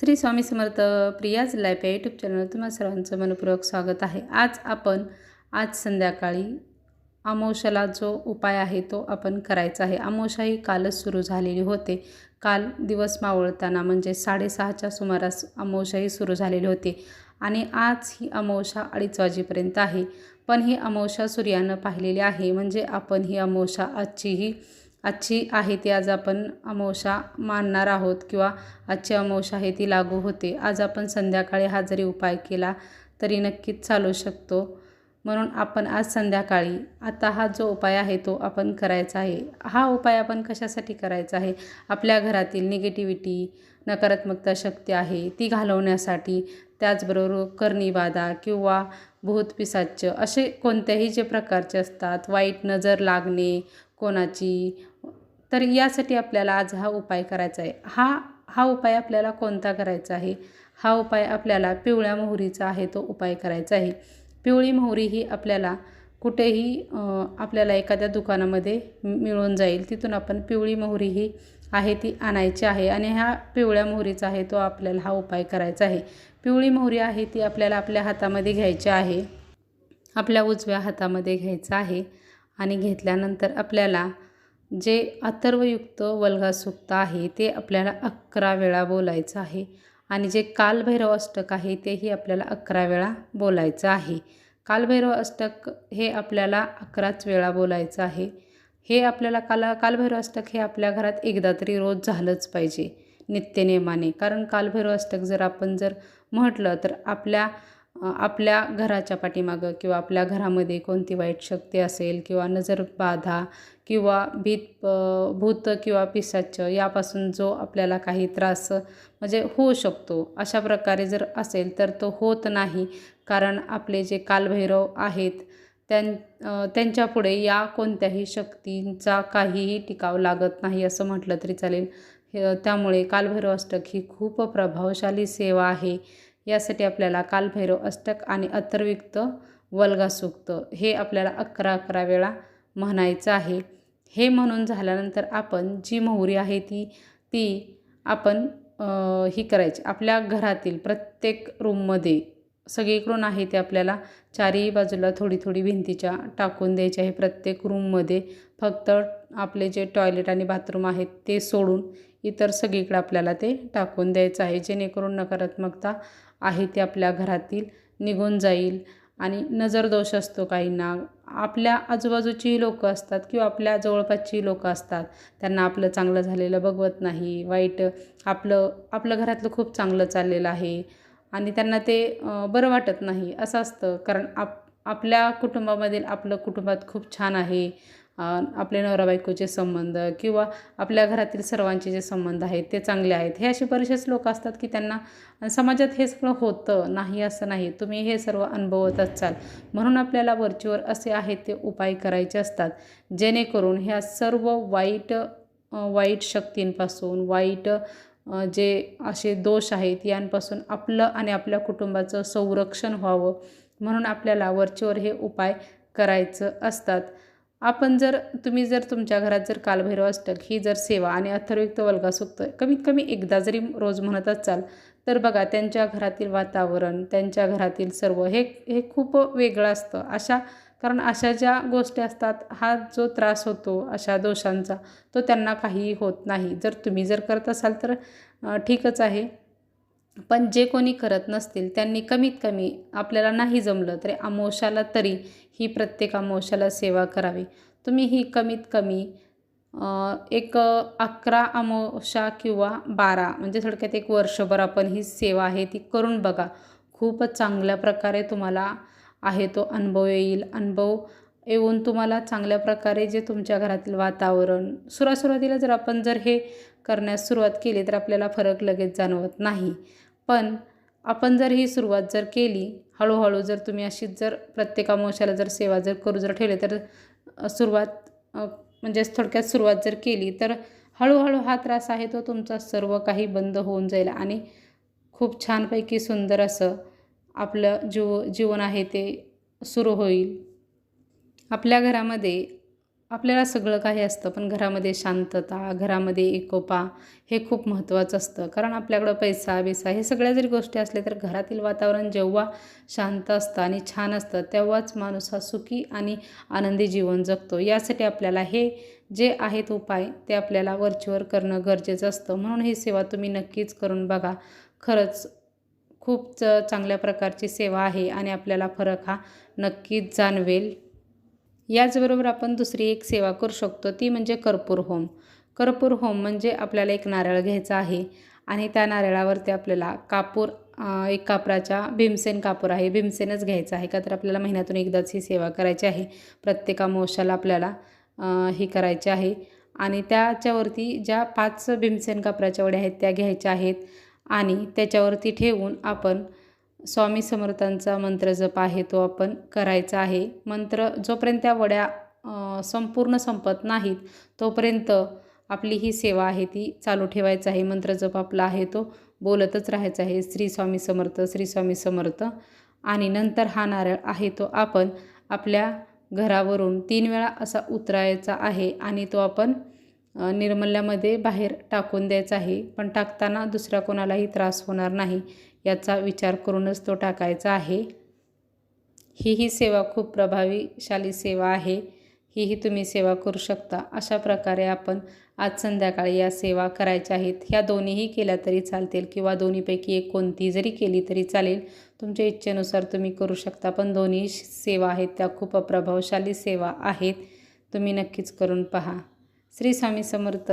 Shri Swami Samarth Priya's life या YouTube channel तुम्हा सर्वांचं मनपूर्वक स्वागत आहे. आज आपण आज संध्याकाळी अमोशाला जो उपाय आहे तो आपण करायचा आहे. अमोशा ही कालच सुरू झालेली होते. काल दिवस मावळताना म्हणजे साडेसहाच्या सुमारास अमोशाही ही सुरू झालेली होती. आणि आज ही अमोशा अडीच वाजेपर्यंत आहे. पण ही अमोशा सूर्यानं पाहिलेली आहे. म्हणजे आपण ही अमोशा आजचीही आजची आहे ती आज आपण अमावशा मानणार आहोत किंवा आजची अमावशा आहे ती लागू होते. आज आपण संध्याकाळी हा जरी उपाय केला तरी नक्कीच चालू शकतो. म्हणून आपण आज संध्याकाळी आता हा जो उपाय आहे तो आपण करायचा आहे. हा उपाय आपण कशासाठी करायचा आहे? आपल्या घरातील निगेटिव्हिटी नकारात्मकता शक्ती आहे ती घालवण्यासाठी त्याचबरोबर कर्णीबाधा किंवा भूतपिसाच्य असे कोणत्याही जे प्रकारचे असतात वाईट नजर लागणे कोणाची तर यासाठी आपल्याला आज हा उपाय करायचा आहे. हा हा उपाय आपल्याला कोणता करायचा आहे? हा उपाय आपल्याला पिवळ्या मोहरीचा आहे तो उपाय करायचा आहे. पिवळी मोहरी ही आपल्याला कुठेही आपल्याला एखाद्या दुकानामध्ये मिळून जाईल. तिथून आपण पिवळी मोहरी ही आहे ती आणायची आहे आणि ह्या पिवळ्या मोहरीचा आहे तो आपल्याला हा उपाय करायचा आहे. पिवळी मोहरी आहे ती आपल्याला आपल्या हातामध्ये घ्यायची आहे. आपल्या उजव्या हातामध्ये घ्यायचं आहे आणि घेतल्यानंतर आपल्याला जे अथर्वयुक्त वल्गासुक्त आहे ते आपल्याला अकरा वेळा बोलायचं आहे. आणि जे कालभैरव अष्टक आहे तेही आपल्याला अकरा वेळा बोलायचं आहे. कालभैरव अष्टक हे आपल्याला अकराच वेळा बोलायचं आहे. हे आपल्याला काल कालभैरव अष्टक हे आपल्या घरात एकदा तरी रोज झालंच पाहिजे नित्यनेमाने. कारण कालभैरव अष्टक जर आपण जर म्हटलं तर आपल्या आपल्या घराच्या पाठीमागं किंवा आपल्या घरामध्ये कोणती वाईट शक्ती असेल किंवा नजर बाधा किंवा भीत भूत किंवा पिसाच यापासून जो आपल्याला काही त्रास म्हणजे होऊ शकतो. अशा प्रकारे जर असेल तर तो होत नाही. कारण आपले जे कालभैरव आहेत त्यां त्यांच्यापुढे या कोणत्याही शक्तींचा काहीही टिकाव लागत नाही असं म्हटलं तरी चालेल. त्यामुळे कालभैरव अष्टक ही खूप प्रभावशाली सेवा आहे. यासाठी आपल्याला कालभैरव अष्टक आणि अथर्वयुक्त वल्गासूक्त हे आपल्याला अकरा अकरा वेळा म्हणायचं आहे. हे म्हणून झाल्यानंतर आपण जी मोहरी आहे ती ती आपण ही करायची. आपल्या घरातील प्रत्येक रूममध्ये सगळीकडून आहे ते आपल्याला चारही बाजूला थोडी थोडी भिंतीच्या टाकून द्यायची आहे. प्रत्येक रूममध्ये फक्त आपले जे टॉयलेट आणि बाथरूम आहेत ते सोडून इतर सगळीकडे आपल्याला ते टाकून द्यायचं आहे. जेणेकरून नकारात्मकता आहे ते आपल्या घरातील निघून जाईल. आणि नजर दोष असतो काहींना. आपल्या आजूबाजूची लोकं असतात किंवा आपल्या जवळपासची लोकं असतात. त्यांना आपलं चांगलं झालेलं बघवत नाही. वाईट आपलं आपलं घरातलं खूप चांगलं चाललेलं आहे. आणि त्यांना ते बरं वाटत नाही. असं असतं. कारण आप आपल्या कुटुंबामधील आपलं कुटुंबात खूप छान आहे. आपले नवरा बायकोचे संबंध किंवा आपल्या घरातील सर्वांचे जे संबंध आहेत ते चांगले आहेत. हे असे बरेचसेच लोक असतात की त्यांना समाजात हे सगळं होतं नाही असं नाही. तुम्ही हे सर्व अनुभवत असाल म्हणून आपल्याला वरचीवर असे आहेत ते उपाय करायचे असतात. जेणेकरून ह्या सर्व वाईट वाईट शक्तींपासून वाईट जे असे दोष आहेत यांपासून आपलं आणि आपल्या कुटुंबाचं संरक्षण व्हावं. म्हणून आपल्याला वरचीवर हे उपाय करायचं असतात. आपण जर तुम्ही जर तुमच्या घरात जर कालभैरव अष्टक ही जर सेवा आणि अथर्वयुक्त वल्गासुक्त कमीत कमी एकदा जरी रोज म्हणत असाल तर बघा त्यांच्या घरातील वातावरण त्यांच्या घरातील सर्व हे हे खूप वेगळं असतं. अशा कारण अशा ज्या गोष्टी असतात हा जो त्रास होतो अशा दोषांचा तो त्यांना काहीही होत नाही. जर तुम्ही जर करत असाल तर ठीकच आहे. पण जे कोणी करत नसतील त्यांनी कमीत कमी आपल्याला नाही जमलं तरी अमावस्याला तरी ही प्रत्येक अमावस्याला सेवा करावी. तुम्ही ही कमीत कमी एक अकरा अमावस्या किंवा बारा म्हणजे थोडक्यात एक वर्षभर आपण ही सेवा आहे ती करून बघा. खूपच चांगल्या प्रकारे तुम्हाला आहे तो अनुभव येईल. अनुभव येऊन तुम्हाला चांगल्या प्रकारे जे तुमच्या घरातील वातावरण सुरुवातीला जर आपण जर हे करण्यास सुरुवात केली तर आपल्याला फरक लगेच जाणवत नाही. पण आपण जर ही सुरुवात जर केली हळूहळू जर तुम्ही अशीच जर प्रत्येक अमावस्याला जर सेवा जर करू जर ठेवले तर सुरुवात म्हणजे थोडक्यात सुरुवात जर केली तर हळूहळू हा त्रास आहे तो तुमचा सर्व काही बंद होऊन जाईल. आणि खूप छानपैकी सुंदर असं आपलं जीव जीवन आहे ते सुरू होईल. आपल्या घरामध्ये आपल्याला सगळं काही असतं पण घरामध्ये शांतता घरामध्ये एकोपा हे खूप महत्त्वाचं असतं. कारण आपल्याकडं पैसा बिसा हे सगळ्या जरी गोष्टी असल्या तर घरातील वातावरण जेव्हा शांत असतं आणि छान असतं तेव्हाच माणूस हा सुखी आणि आनंदी जीवन जगतो. यासाठी आपल्याला हे जे आहेत उपाय ते आपल्याला वरचीवर करणं गरजेचं असतं. म्हणून ही सेवा तुम्ही नक्कीच करून बघा. खरंच खूप च चांगल्या प्रकारची सेवा आहे आणि आपल्याला फरक हा नक्कीच जाणवेल. याचबरोबर आपण दुसरी एक सेवा करू शकतो ती म्हणजे कर्पूर होम. कर्पूर होम म्हणजे आपल्याला एक नारळ घ्यायचा आहे आणि त्या नारळावरती आपल्याला कापूर एक कापराच्या भीमसेन कापूर आहे भीमसेनच घ्यायचा आहे का तर आपल्याला महिन्यातून एकदाच ही सेवा करायची आहे. प्रत्येक मोशाला आपल्याला ही करायची आहे. आणि त्याच्यावरती ज्या पाच भीमसेन कापराच्या वड्या आहेत त्या घ्यायच्या आहेत आणि त्याच्यावरती ठेवून आपण स्वामी समर्थांचा मंत्र जप आहे तो आपण करायचा आहे. मंत्र जोपर्यंत त्या वड्या संपूर्ण संपत नाहीत तोपर्यंत आपली ही सेवा आहे ती चालू ठेवायचं आहे. मंत्र जप आपला आहे तो बोलतच राहायचा आहे. श्री स्वामी समर्थ श्री स्वामी समर्थ. आणि नंतर हा नारळ आहे तो आपण आपल्या घरावरून तीन वेळा असा उतरायचा आहे आणि तो आपण निर्मल्यामध्ये बाहेर टाकून द्यायचा आहे. पण टाकताना दुसऱ्या कोणालाही त्रास होणार नाही. याचा विचार करूनच तो टाकायचा आहे. ही ही सेवा खूप प्रभावीशाली सेवा आहे. हीही तुम्ही सेवा करू शकता. अशा प्रकारे आपण आज संध्याकाळी या सेवा करायच्या आहेत. ह्या दोन्हीही केल्या तरी चालतील किंवा दोन्हीपैकी एक कोणती जरी केली तरी चालेल. तुमच्या इच्छेनुसार तुम्ही करू शकता. पण दोन्ही सेवा आहेत. त्या खूप प्रभावशाली सेवा आहेत. तुम्ही नक्कीच करून पहा. श्री स्वामी समर्थ.